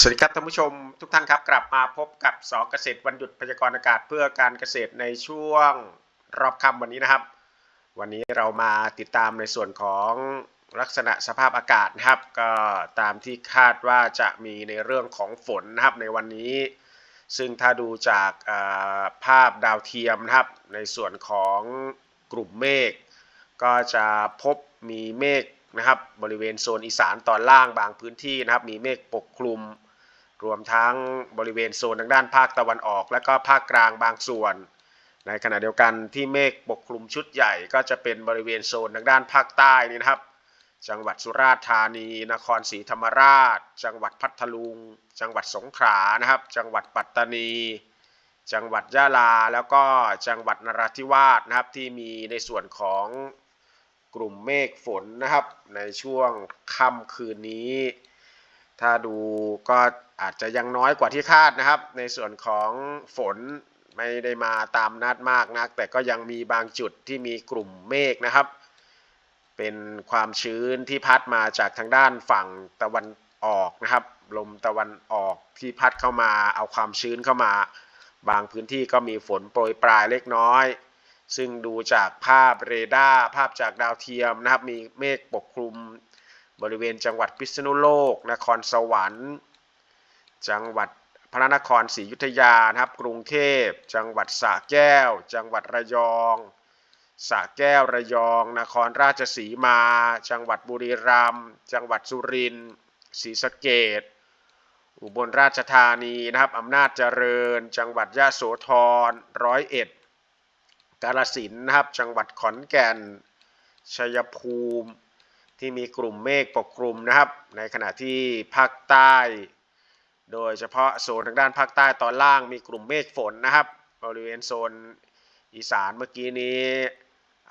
สวัสดีครับท่านผู้ชมทุกท่านครับ กลับมาพบกับสอเกษตรวันหยุดพยากรณ์อากาศเพื่อการเกษตรในช่วงรอบค่ำวันนี้นะครับ วันนี้เรามาติดตามในส่วนของลักษณะสภาพอากาศนะครับ ก็ตามที่คาดว่าจะมีในเรื่องของฝนนะครับในวันนี้ ซึ่งถ้าดูจากภาพดาวเทียมนะครับ ในส่วนของกลุ่มเมฆก็จะพบมีเมฆนะครับบริเวณโซนอีสานตอนล่างบางพื้นที่นะครับ มีเมฆปกคลุม รวมทั้งบริเวณโซนทางด้านภาคตะวันออก และก็ภาคกลางบางส่วน ในขณะเดียวกันที่เมฆปกคลุมชุดใหญ่ก็จะเป็นบริเวณโซนทางด้านภาคใต้นี่นะครับ จังหวัดสุราษฎร์ธานี นครศรีธรรมราช จังหวัดพัทลุง จังหวัดสงขลานะครับ จังหวัดปัตตานี จังหวัดยะลา แล้วก็จังหวัดนราธิวาสนะครับที่มีในส่วนของกลุ่มเมฆฝนนะครับ ในช่วงค่ำคืนนี้ ถ้าดูก็ อาจจะยังน้อยกว่าที่คาดนะครับ ในส่วนของฝนไม่ได้มาตามนัดมากนัก แต่ก็ยังมีบางจุดที่มีกลุ่มเมฆนะครับ เป็นความชื้นที่พัดมาจากทางด้านฝั่งตะวันออกนะครับ ลมตะวันออกที่พัดเข้ามา เอาความชื้นเข้ามา บางพื้นที่ก็มีฝนโปรยปลายเล็กน้อย ซึ่งดูจากภาพเรดาร์ภาพจากดาวเทียมนะครับ มีเมฆปกคลุม บริเวณจังหวัดพิษณุโลก นครสวรรค์ จังหวัดพระนครศรีอยุธยานะครับ กรุงเทพ จังหวัดสระแก้ว จังหวัดระยองสระแก้วระยอง นครราชสีมา จังหวัดบุรีรัมย์จังหวัดสุรินทร์ศรีสะเกษอุบลราชธานีนะครับอำนาจเจริญ จังหวัดยะโสธรร้อยเอ็ดกาฬสินนะครับ จังหวัดขอนแก่น ชัยภูมิ ที่มีกลุ่มเมฆปกคลุมนะครับ ในขณะที่ภาคใต้ โดยเฉพาะโซนทางด้านภาคใต้ตอนล่างมีกลุ่มเมฆฝนนะครับ บริเวณโซนอีสานเมื่อกี้นี้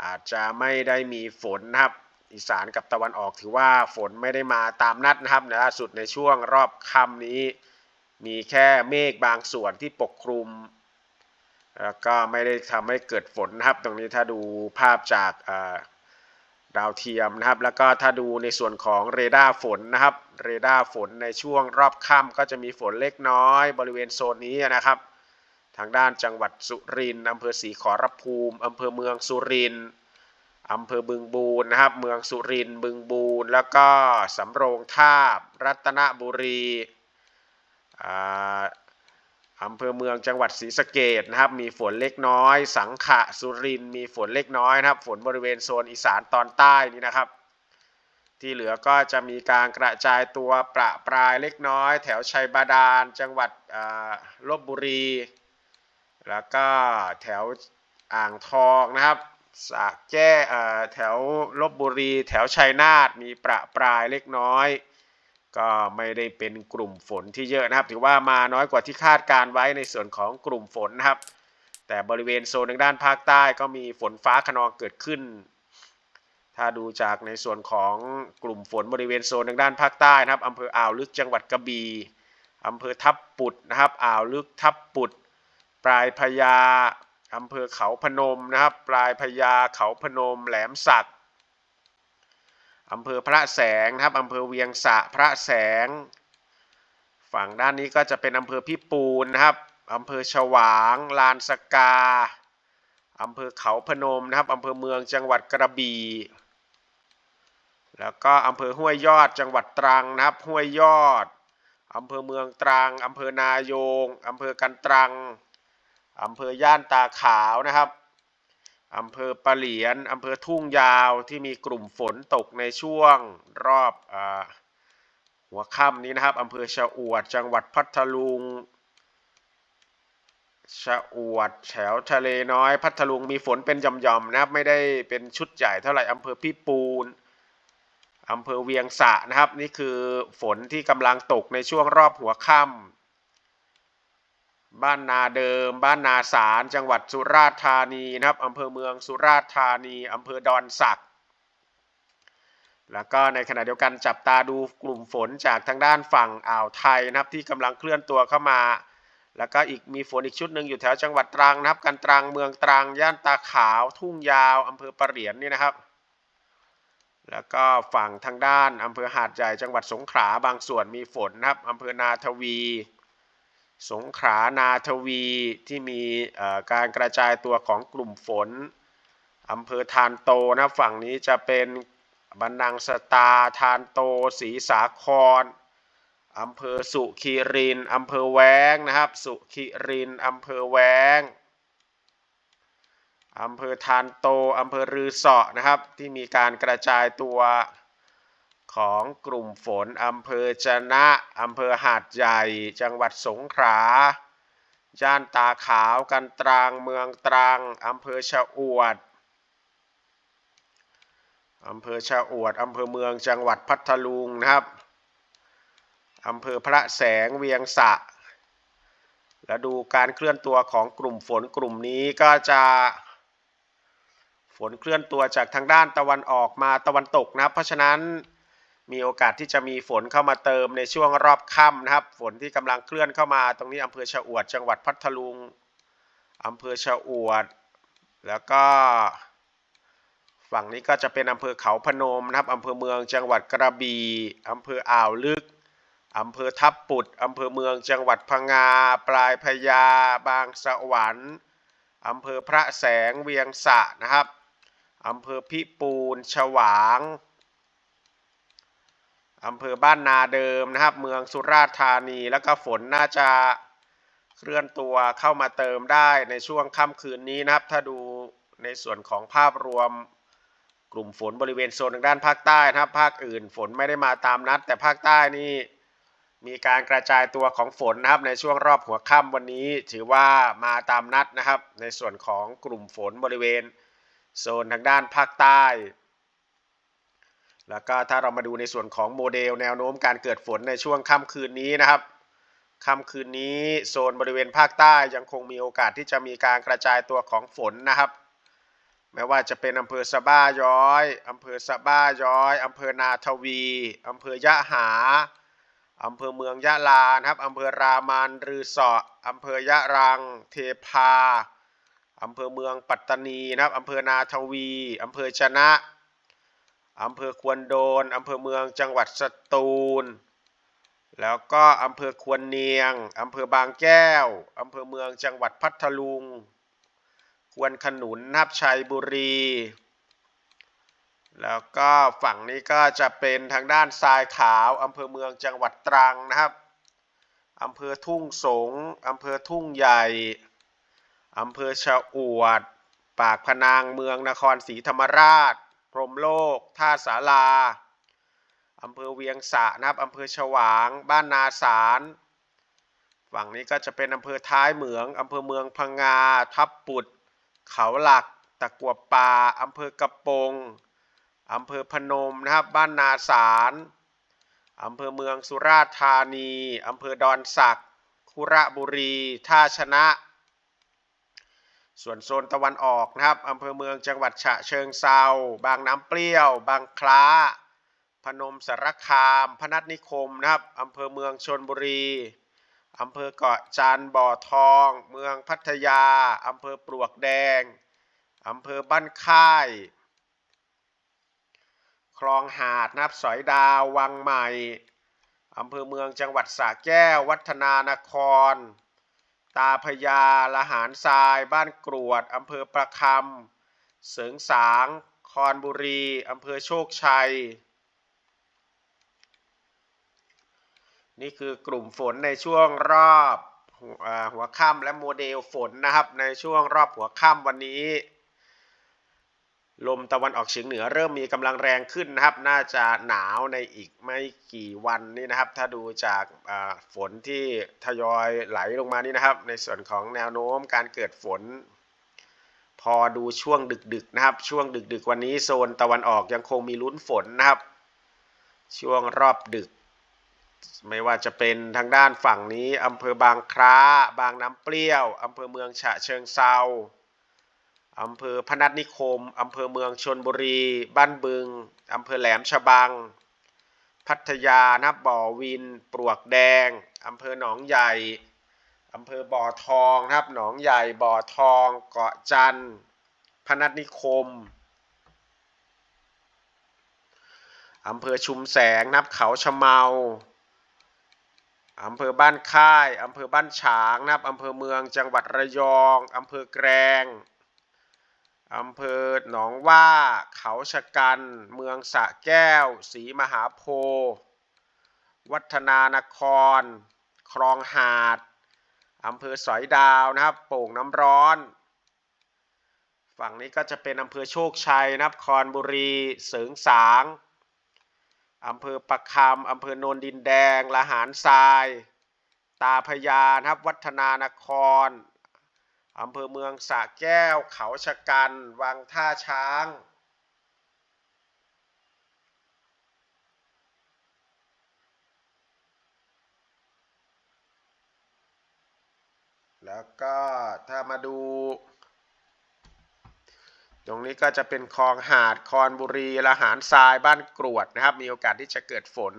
อาจจะไม่ได้มีฝนนะครับ อีสานกับตะวันออกถือว่าฝนไม่ได้มาตามนัดนะครับในล่าสุดในช่วงรอบค่ำนี้ มีแค่เมฆบางส่วนที่ปกคลุมแล้วก็ไม่ได้ทำให้เกิดฝนนะครับ ตรงนี้ถ้าดูภาพจากอ่า ดาวเทียมนะครับ แล้วก็ถ้าดูในส่วนของเรดาร์ฝนนะครับ เรดาร์ฝนในช่วงรอบค่ำก็จะมีฝนเล็กน้อย บริเวณโซนนี้นะครับ ทางด้านจังหวัดสุรินทร์อำเภอศรีขอรภูมิอำเภอเมืองสุรินทร์อำเภอบึงบูรนะครับ เมืองสุรินทร์บึงบูรแล้วก็สำโรงทาบ รัตนบุรีอ่า อำเภอเมืองจังหวัดศรีสะเกดนะครับ มีฝนเล็กน้อย สังขะสุรินทร์มีฝนเล็กน้อยนะครับ ฝนบริเวณโซนอีสานตอนใต้นี่นะครับ ที่เหลือก็จะมีการกระจายตัวประปรายเล็กน้อย แถวชัยบาดาล จังหวัดลบบุรี แล้วก็แถวอ่างทองนะครับสระแก้แถวลบบุรี แถวชัยนาทมีประปรายเล็กน้อย ก็ไม่ได้เป็นกลุ่มฝนที่เยอะนะครับ ถือว่ามาน้อยกว่าที่คาดการไว้ในส่วนของกลุ่มฝนนะครับ แต่บริเวณโซนทางด้านภาคใต้ก็มีฝนฟ้าขนองเกิดขึ้น ถ้าดูจากในส่วนของกลุ่มฝนบริเวณโซนทางด้านภาคใต้นะครับอำเภออ่าวลึกจังหวัดกระบี่อำเภอทับปุดนะครับ อ่าวลึกทับปุด ปลายพญาอำเภอเขาพนมนะครับ ปลายพญาเขาพนม แหลมสัก อำเภอพระแสงนะครับอำเภอเวียงสะพระแสง ฝั่งด้านนี้ก็จะเป็นอำเภอพิปูนนะครับอำเภอฉวางลานสกาอำเภอเขาพนมนะครับอำเภอเมืองจังหวัดกระบี่แล้วก็อำเภอห้วยยอดจังหวัดตรังนะครับ ห้วยยอดอำเภอเมืองตรังอำเภอนายงอำเภอกันตรังอำเภอย่านตาขาวนะครับ อำเภอปะเหลียนอำเภอทุ่งยาวที่มีกลุ่มฝนตกในช่วงรอบอหัวค่ำนี้นะครับอำเภอชะอวด จังหวัดพัทลุงชะอวดแถวทะเลน้อย พัทลุงมีฝนเป็นย่อมๆนะครับ ไม่ได้เป็นชุดใหญ่เท่าไหร่อำเภอพิปูนอำเภอเวียงสะนะครับ นี่คือฝนที่กำลังตกในช่วงรอบหัวค่ำ บ้านนาเดิม บ้านนาสารจังหวัดสุราษฎร์ธานีนะครับอำเภอเมืองสุราษฎร์ธานีอำเภอดอนสัก แล้วก็ในขณะเดียวกันจับตาดูกลุ่มฝนจากทางด้านฝั่งอ่าวไทยนะครับที่กำลังเคลื่อนตัวเข้ามา แล้วก็อีกมีฝนอีกชุดหนึ่งอยู่แถวจังหวัดตรังนะครับกันตรังเมืองตรังย่านตาขาวทุ่งยาวอำเภอปะเหรียนนี่นะครับ แล้วก็ฝั่งทางด้านอำเภอหาดใหญ่จังหวัดสงขลาบางส่วนมีฝนนะครับอำเภอนาทวี สงขลานาทวีที่มีการกระจายตัวของกลุ่มฝนอำเภอทานโตนะฝั่งนี้จะเป็นบันนังสตาทานโตศรีสาครอำเภอสุขีรินอำเภอแวงนะครับ สุขีรินอำเภอแวงอำเภอทานโตอำเภอรือเสาะนะครับ ที่มีการกระจายตัว ของกลุ่มฝนอำเภอจนะอำเภอหาดใหญ่ จังหวัดสงขลาย่านตาขาวกันตรังเมืองตรังอำเภอชะอวดอำเภอชะอวดอำเภอเมืองจังหวัดพัทลุงนะครับอำเภอพระแสงเวียงสะ แล้วดูการเคลื่อนตัวของกลุ่มฝนกลุ่มนี้ก็จะฝนเคลื่อนตัวจากทางด้านตะวันออกมาตะวันตกนะครับเพราะฉะนั้น มีโอกาสที่จะมีฝนเข้ามาเติมในช่วงรอบค่ำนะครับ ฝนที่กำลังเคลื่อนเข้ามาตรงนี้อำเภอชะอวด จังหวัดพัทลุงอำเภอชะอวด แล้วก็ ฝั่งนี้ก็จะเป็นอำเภอเขาพนมนะครับอำเภอเมืองจังหวัดกระบี่อำเภออ่าวลึกอำเภอทับปุดอำเภอเมืองจังหวัดพังงา ปลายพญาบางสวรรค์อำเภอพระแสงเวียงสะนะครับอำเภอพิปูนฉวาง อำเภอบ้านนาเดิมนะครับ เมืองสุราษฎร์ธานีแล้วก็ฝนน่าจะเคลื่อนตัวเข้ามาเติมได้ในช่วงค่ำคืนนี้นะครับ ถ้าดูในส่วนของภาพรวมกลุ่มฝนบริเวณโซนทางด้านภาคใต้นะครับ ภาคอื่นฝนไม่ได้มาตามนัด แต่ภาคใต้นี่มีการกระจายตัวของฝนนะครับ ในช่วงรอบหัวค่ำวันนี้ ถือว่ามาตามนัดนะครับ ในส่วนของกลุ่มฝนบริเวณโซนทางด้านภาคใต้ แล้วก็ถ้าเรามาดูในส่วนของโมเดลแนวโน้มการเกิดฝนในช่วงค่ำคืนนี้นะครับค่ำคืนนี้โซนบริเวณภาคใต้ยังคงมีโอกาสที่จะมีการกระจายตัวของฝนนะครับแม้ว่าจะเป็นอำเภอสะบ้าย้อยอำเภอสะบ้าย้อยอำเภอนาทวีอำเภอยะหาอำเภอเมืองยะลานะครับอำเภอรามันรือเสาะอำเภอยะรัง เทพาอำเภอเมืองปัตตานีนะครับอำเภอนาทวีอำเภอชนะ อำเภอควนโดนอำเภอเมืองจังหวัดสตูล แล้วก็อำเภอควนเนียงอำเภอบางแก้วอำเภอเมืองจังหวัดพัทลุง ควนขนุนนับชัยบุรี แล้วก็ฝั่งนี้ก็จะเป็นทางด้านทรายขาวอำเภอเมืองจังหวัดตรังนะครับอำเภอทุ่งสงอำเภอทุ่งใหญ่อำเภอชะอวด ปากพนางเมืองนครศรีธรรมราช พรมโลก ท่าสาราอำเภอเวียงสะนะครับอำเภอฉวาง บ้านนาสารฝั่งนี้ก็จะเป็นอำเภอท้ายเหมืองอำเภอเมืองพังงา ทับปุด เขาหลัก ตะกัวป่าอำเภอกระปงอำเภอพนมนะครับ บ้านนาสารอำเภอเมืองสุราษฎร์ธานีอำเภอดอนสักคุระบุรี ท่าชนะ ส่วนโซนตะวันออกนะครับอำเภอเมืองจังหวัดฉะเชิงเซาบางน้ำเปรี้ยว บางคล้า พนมสารคาม พนัสนิคมนะครับอำเภอเมืองชนบุรีอำเภอเกาะจันบ่อทอง เมืองพัทยาอำเภอปลวกแดงอำเภอบ้านค่าย คลองหาดนับสอยดาววังใหม่อำเภอเมืองจังหวัดสระแก้ว วัฒนานคร ตาพยาละหารทราย บ้านกรวดอำเภอประคำเสริงสาง คอนบุรีอำเภอโชคชัย นี่คือกลุ่มฝนในช่วงรอบหัวค่ำและโมเดลฝนนะครับในช่วงรอบหัวค่ำวันนี้ ลมตะวันออกเฉียงเหนือเริ่มมีกำลังแรงขึ้นนะครับ น่าจะหนาวในอีกไม่กี่วันนี้นะครับ ถ้าดูจากฝนที่ทยอยไหลลงมานี่นะครับ ในส่วนของแนวโน้มการเกิดฝน พอดูช่วงดึกๆนะครับ ช่วงดึกๆ วันนี้โซนตะวันออกยังคงมีลุ้นฝนนะครับ ช่วงรอบดึก ไม่ว่าจะเป็นทางด้านฝั่งนี้อำเภอบางคล้า บางน้ำเปรี้ยวอำเภอเมืองฉะเชิงเซา อำเภอพนัสนิคม อำเภอเมืองชนบุรี บ้านบึง อำเภอแหลมฉบัง พัทยานับบ่อวิน ปลวกแดง อำเภอหนองใหญ่ อำเภอบ่อทองนะครับ หนองใหญ่ บ่อทอง เกาะจันทร์ พนัสนิคม อำเภอชุมแสงนับเขาชะเมา อำเภอบ้านค่าย อำเภอบ้านฉางนับอำเภอเมืองจังหวัดระยอง อำเภอแกลง อำเภอหนองว่า เขาชะกัน เมืองสะแก้วศรีมหาโพธิ์วัฒนานคร คลองหาดอำเภอสอยดาวนะครับโป่งน้ำร้อน ฝั่งนี้ก็จะเป็นอำเภอโชคชัยนะครับคอนบุรีเสริงสางอำเภอประคำอำเภอโนนดินแดงละหารทราย ตาพยานะครับวัฒนานคร อำเภอเมืองสระแก้ว เขาชะกันวังท่าช้าง แล้วก็ถ้ามาดู ตรงนี้ก็จะเป็นคลองหาดคอนบุรีละหารทรายบ้านกรวดนะครับ มีโอกาสที่จะเกิดฝน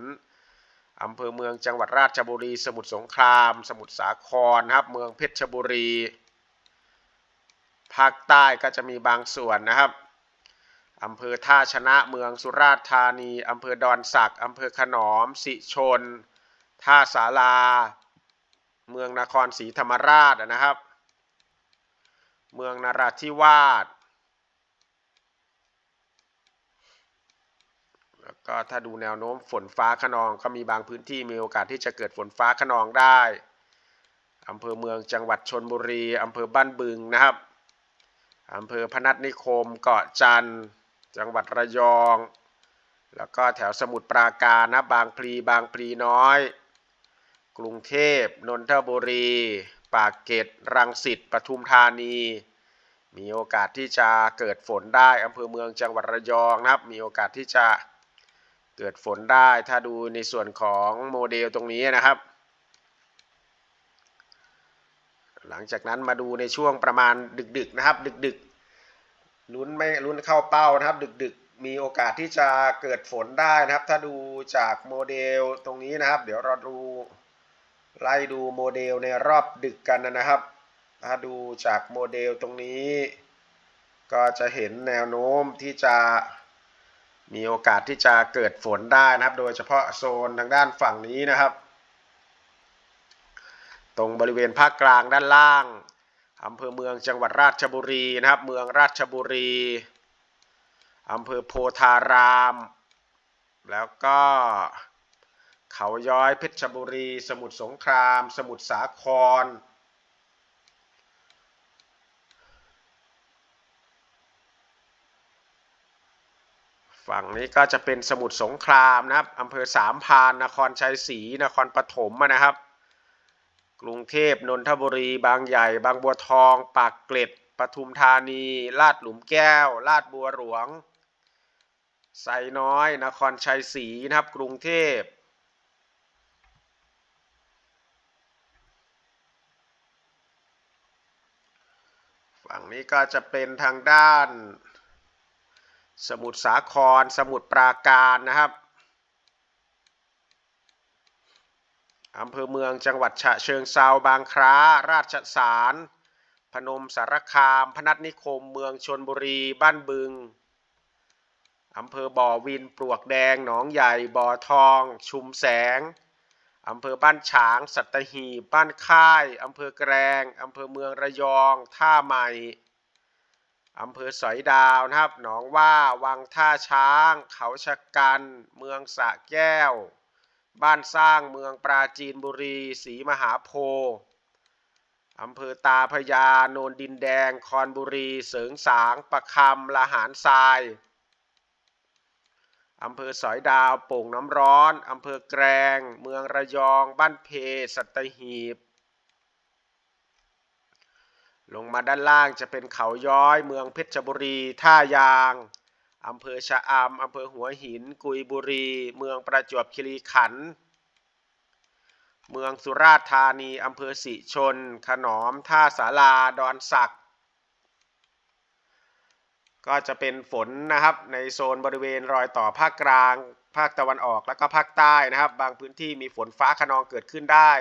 อำเภอเมืองจังหวัดราชบุรี สมุทรสงคราม สมุทรสาครนะครับ เมืองเพชรบุรี ภาคใต้ก็จะมีบางส่วนนะครับอำเภอท่าชนะเมืองสุราษฎร์ธานีอำเภอดอนสักอำเภอขนอม สิชน ท่าสาราเมืองนครศรีธรรมราชนะครับ เมืองนราธิวาสแล้วก็ถ้าดูแนวโน้มฝนฟ้าขนองก็มีบางพื้นที่มีโอกาสที่จะเกิดฝนฟ้าขนองได้อำเภอเมืองจังหวัดชนบุรีอำเภอบ้านบึงนะครับ อำเภอพนัสนิคม เกาะจันทร์จังหวัดระยอง แล้วก็แถวสมุทรปราการนะบางพลีบางพลีน้อย กรุงเทพนนทบุรี ปากเกร็ดรังสิตปทุมธานี มีโอกาสที่จะเกิดฝนได้อำเภอเมืองจังหวัดระยองนะครับ มีโอกาสที่จะเกิดฝนได้ถ้าดูในส่วนของโมเดลตรงนี้นะครับ หลังจากนั้นมาดูในช่วงประมาณดึกๆนะครับ ดึกๆลุ้นไม่ลุ้นเข้าเป้านะครับ ดึกๆ มีโอกาสที่จะเกิดฝนได้นะครับ ถ้าดูจากโมเดลตรงนี้นะครับ เดี๋ยวเราดูไล่ดูโมเดลในรอบดึกกันนะครับ ถ้าดูจากโมเดลตรงนี้ ก็จะเห็นแนวโน้มที่จะมีโอกาสที่จะเกิดฝนได้นะครับ โดยเฉพาะโซนทางด้านฝั่งนี้นะครับ ตรงบริเวณภาคกลางด้านล่างอำเภอเมืองจังหวัดราชบุรีนะครับ เมืองราชบุรีอำเภอโพธาราม แล้วก็เขาย้อยเพชรบุรี สมุทรสงคราม สมุทรสาคร ฝั่งนี้ก็จะเป็นสมุทรสงครามนะครับอำเภอสามพานนครชัยศรีนครปฐมนะครับ กรุงเทพนนทบุรี บางใหญ่ บางบัวทอง ปากเกร็ดปทุมธานี ลาดหลุมแก้ว ลาดบัวหลวง ไซน้อย นครชัยศรีนะครับ กรุงเทพฝั่งนี้ก็จะเป็นทางด้าน สมุทรสาคร สมุทรปราการนะครับ อำเภอเมืองจังหวัดฉะเชิงเซาบางคล้า ราชสาร พนมสารคาม พนัสนิคม เมืองชนบุรี บ้านบึง อำเภอบ่อวินปลวกแดง หนองใหญ่ บ่อทอง ชุมแสง อำเภอบ้านฉาง สัตหีบ บ้านค่าย อำเภอแกรง อำเภอเมืองระยอง ท่าใหม่ อำเภอสอยดาวนะครับ หนองว่า วังท่าช้าง เขาชะกัน เมืองสะแก้ว บ้านสร้างเมืองปราจีนบุรีศรีมหาโพธิ์อำเภอตาพยาโนนดินแดง คอนบุรี เสริงสาง ประคำละหารทราย อำเภอสอยดาว โป่งน้ำร้อน อำเภอแกรง เมืองระยอง บ้านเพสัตหีบ ลงมาด้านล่างจะเป็นเขาย้อย เมืองเพชรบุรี ท่ายาง อำเภอชะอำอำเภอหัวหิน กุยบุรี เมืองประจวบคีรีขันธ์ เมืองสุราษฎร์ธานี อำเภอสิชน ขนอม ท่าสาราดอนสัก ก็จะเป็นฝนนะครับ ในโซนบริเวณรอยต่อภาคกลาง ภาคตะวันออก และก็ภาคใต้นะครับ บางพื้นที่มีฝนฟ้าขนองเกิดขึ้นได้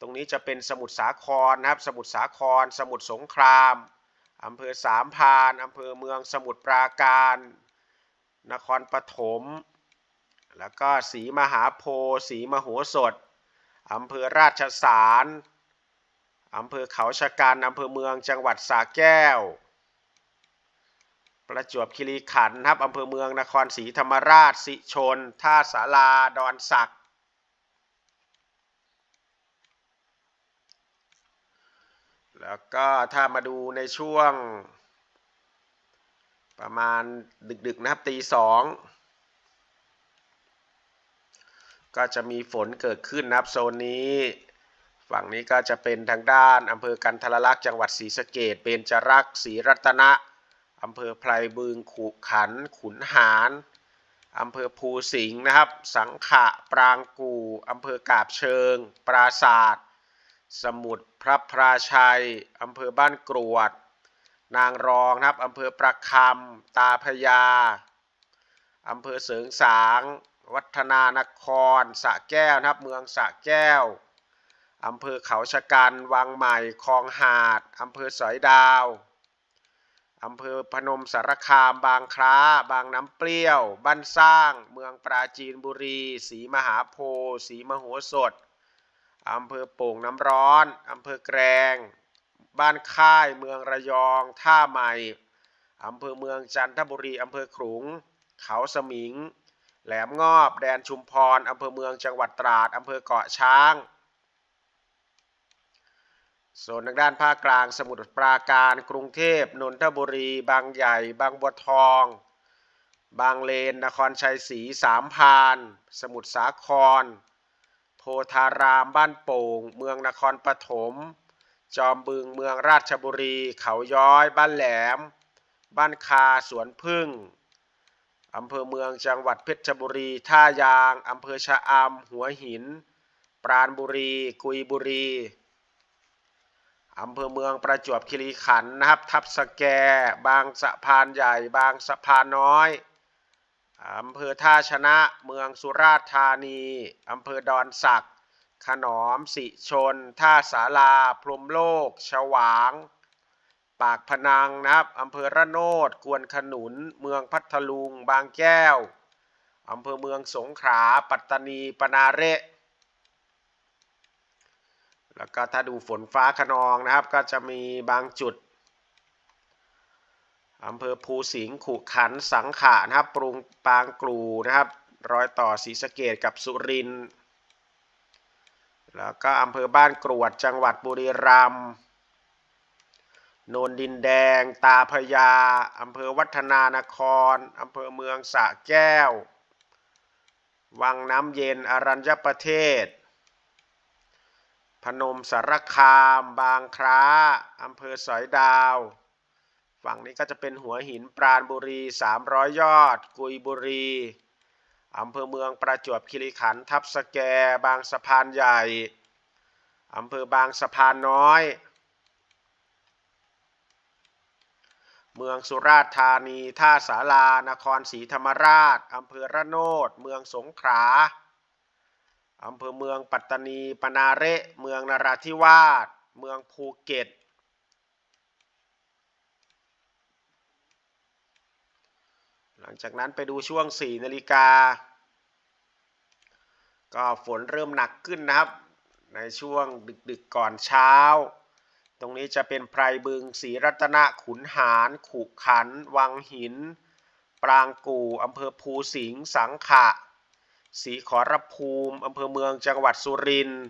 ตรงนี้จะเป็นสมุทรสาครนะครับ สมุทรสาคร สมุทรสงคราม อำเภอสามพานอำเภอเมืองสมุทรปราการ นครปฐม แล้วก็สีมหาโพธิ์สีมโหสถอำเภอราชสารอำเภอเขาชะกันอำเภอเมืองจังหวัดสระแก้ว ประจวบคีรีขันธ์ครับอำเภอเมืองนครศรีธรรมราช สิชน ท่าสาราดอนสัก แล้วก็ถ้ามาดูในช่วง ประมาณดึกๆนะครับตีสองก็จะมีฝนเกิดขึ้นนะครับโซนนี้ฝั่งนี้ก็จะเป็นทางด้านอำเภอกันทรลักษ์จังหวัดศรีสะเกดเบญจรักษ์ศรีรัตนะอำเภอไพรบึงขุขัน ขุนหารอำเภอภูสิงห์นะครับ สังขะ ปรางกูอำเภอกาบเชิง ปราศาสตร์ สมุทรพระพราชัยอำเภอบ้านกรวด นางรองนะครับอำเภอประคำตาพยาอำเภอเสริงสาง วัฒนานครสะแก้วนะครับ เมืองสะแก้วอำเภอเขาชะกันวังใหม่คลองหาดอำเภอสอยดาวอำเภอพนมสารคามบางคล้า บางน้ำเปรี้ยว บ้านสร้าง เมืองปราจีนบุรีศรีมหาโพธิ์สีมโหสถ อำเภอโป่งน้ำร้อน อำเภอแกรงบ้านค่ายเมืองระยอง ท่าใหม่ อำเภอเมืองจันทบุรี อำเภอขลุง เขาสมิง แหลมงอบ แดนชุมพร อำเภอเมืองจังหวัดตราด อำเภอเกาะช้างโซนทางด้านภาคกลาง สมุทรปราการ กรุงเทพ นนทบุรี บางใหญ่ บางบัวทอง บางเลน นครชัยศรี สามพาน สมุทรสาคร พธารามบ้านโป่ง เมืองนครปฐม จอมบึงเมืองราชบุรี เขาย้อย บ้านแหลม บ้านคาสวนพึ่งอำเภอเมืองจังหวัดเพชรบุรี ท่ายางอำเภอชะอำหัวหิน ปราณบุรี กุยบุรีอำเภอเมืองประจวบคีรีขันธ์นะครับ ทับสแก บางสะพานใหญ่ บางสะพานน้อย อำเภอท่าชนะ เมืองสุราษฎร์ธานี อำเภอดอนสัก ขนอม สิชน ท่าสาลา พรมโลก ฉวาง ปากพนังนะครับ อำเภอระโนดกวนขนุน เมืองพัทลุง บางแก้ว อำเภอเมืองสงขลา ปัตตานี ปนาเระแล้วก็ถ้าดูฝนฟ้าขนองนะครับ ก็จะมีบางจุด อำเภอภูสิงห์ขุขันสังขะนะครับ ปรุงปางกลูนะครับ รอยต่อศรีสะเกดกับสุรินทร์แล้วก็อำเภอบ้านกรวดจังหวัดบุรีรัมย์โนนดินแดง ตาพยาอำเภอวัฒนานครอำเภอเมืองสะแก้ว วังน้ำเย็นอรัญญประเทศ พนมสารคาม บางคล้าอำเภอสอยดาว ฝั่งนี้ก็จะเป็นหัวหินปราณบุรี 300 ยอด กุยบุรีอำเภอเมืองประจวบคีรีขันธ์ทับสแก บางสะพานใหญ่อำเภอบางสะพานน้อย เมืองสุราษฎร์ธานี ท่าสารานครศรีธรรมราชอำเภอระโนด เมืองสงขลาอำเภอเมืองปัตตานี ปนาเระ เมืองนราธิวาส เมืองภูเก็ต หลังจากนั้นไปดูช่วง 4 นาฬิกา ก็ฝนเริ่มหนักขึ้นนะครับ ในช่วงดึกๆก่อนเช้า ตรงนี้จะเป็นไพรบึงศรีรัตนขุนหารขุขัน วังหิน ปรางกู่อำเภอภูสิงห์สังขะศรีขอรภูมิอำเภอเมืองจังหวัดสุรินทร์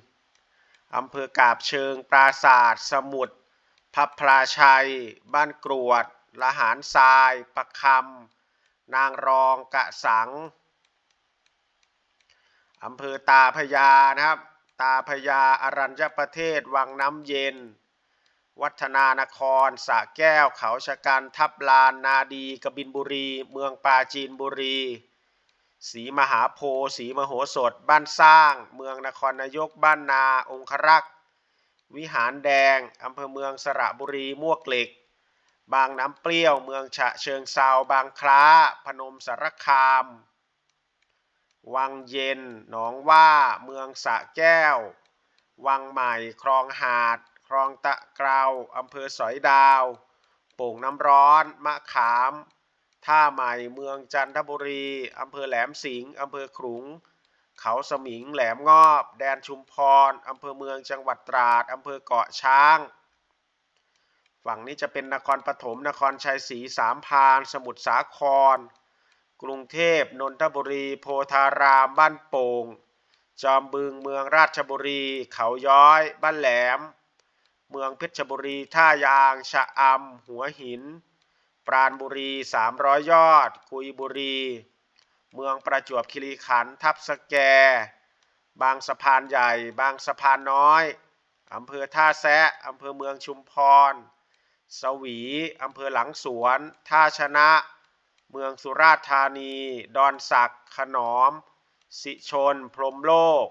อำเภอกาบเชิง ปราศาสตร์สมุทรพับพราชัย บ้านกรวดละหารทราย ประคำ นางรองกะสังอำเภอตาพยานะครับ ตาพยาอรัญญประเทศ วังน้ำเย็น วัฒนานครสะแก้วเขาชะกันทับลานนาดีกบินบุรี เมืองปาจีนบุรีศรีมหาโพธิ์ศรีมโหสถ บ้านสร้าง เมืองนครนายก บ้านนา องครักษ์ วิหารแดง อำเภอเมืองสระบุรี มวกเหล็ก บางน้ำเปรี้ยว เมืองฉะเชิงเซาบางคล้า พนมสารคาม วังเย็น หนองว่า เมืองสะแก้ว วังใหม่ คลองหาด คลองตะเกราอำเภอสอยดาวโป่งน้ำร้อน มะขาม ท่าใหม่ เมืองจันทบุรีอำเภอแหลมสิงห์อำเภอขลุง เขาสมิง แหลมงอบ แดนชุมพรอำเภอเมืองจังหวัดตราดอำเภอเกาะช้าง ฝั่งนี้จะเป็นนครปฐมนครชัยศรีสามพาน สมุทรสาคร กรุงเทพนนทบุรี โพธาราม บ้านโป่งจอมบึงเมืองราชบุรี เขาย้อย บ้านแหลม เมืองเพชรบุรี ท่ายาง ชะอำหัวหิน ปราณบุรี 300 ยอด กุยบุรี เมืองประจวบคีรีขันธ์ทับสแก บางสะพานใหญ่ บางสะพานน้อยอำเภอท่าแซะอำเภอเมืองชุมพร สวีอำเภอหลังสวน ท่าชนะ เมืองสุราษฎร์ธานี ดอนสักขนอม สิชน พรหมโลก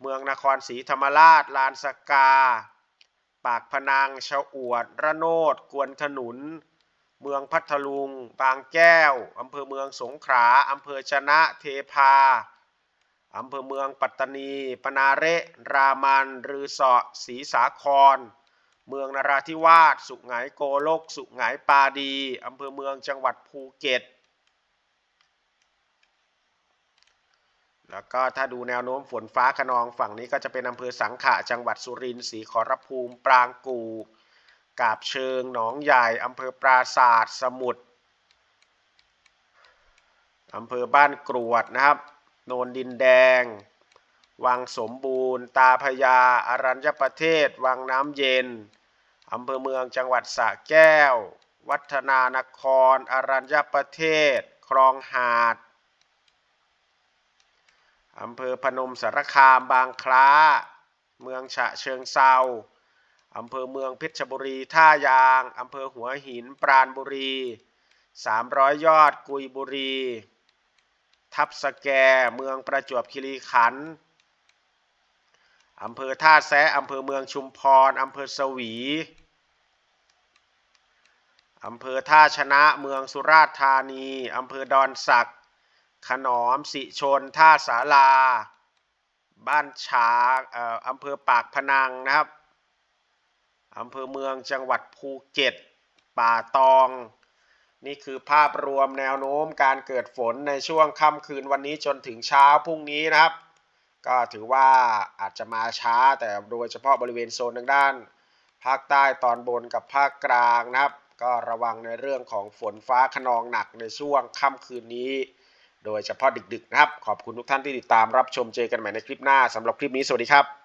เมืองนครศรีธรรมราช ลานสกา ปากพนังชะอวด ระโนด กวนขนุน เมืองพัทลุง บางแก้ว อำเภอเมืองสงขลา อำเภอชนะเทพา อำเภอเมืองปัตตานี ปนาเระ รามัน รือเสาะศรีสาคร เมืองนราธิวาส สุไหงโกลก สุไหงปาดี อำเภอเมืองจังหวัดภูเก็ต แล้วก็ถ้าดูแนวโน้มฝนฟ้าขนองฝั่งนี้ก็จะเป็นอำเภอสังขะ จังหวัดสุรินทร์ ศรีขอรภูมิ ปรางกู กาบเชิง หนองใหญ่ อำเภอปราศาสตร์สมุทร อำเภอบ้านกรวดนะครับ โนนดินแดงวังสมบูรณ์ ตาพญาอารัญญประเทศ วังน้ำเย็น อำเภอเมืองจังหวัดสระแก้ว วัฒนานครอารัญญประเทศ คลองหาดอำเภอพนมสารคามบางคล้า เมืองฉะเชิงเซาอำเภอเมืองเพชรบุรีท่ายางอำเภอหัวหินปราณบุรี 300 ยอดกุยบุรี ทับสแก เมืองประจวบคีรีขันธ์ อำเภอท่าแซะอำเภอเมืองชุมพรอำเภอสวีอำเภอท่าชนะเมืองสุราษฎร์ธานีอำเภอดอนสักขนอมสิชน ท่าสาลา บ้านฉาเอ่ออำเภอปากพนังนะครับอำเภอเมืองจังหวัดภูเก็ต ป่าตอง นี่คือภาพรวมแนวโน้มการเกิดฝนในช่วงค่ำคืนวันนี้จนถึงเช้าพรุ่งนี้นะครับ ก็ถือว่าอาจจะมาช้าแต่โดยเฉพาะบริเวณโซนทางด้าน ภาคใต้ตอนบนกับภาคกลางนะครับ ก็ระวังในเรื่องของฝนฟ้าขนองหนักในช่วงค่ำคืนนี้ โดยเฉพาะดึกๆนะครับ ขอบคุณทุกท่านที่ติดตามรับชมเจอกันใหม่ในคลิปหน้าสำหรับคลิปนี้สวัสดีครับ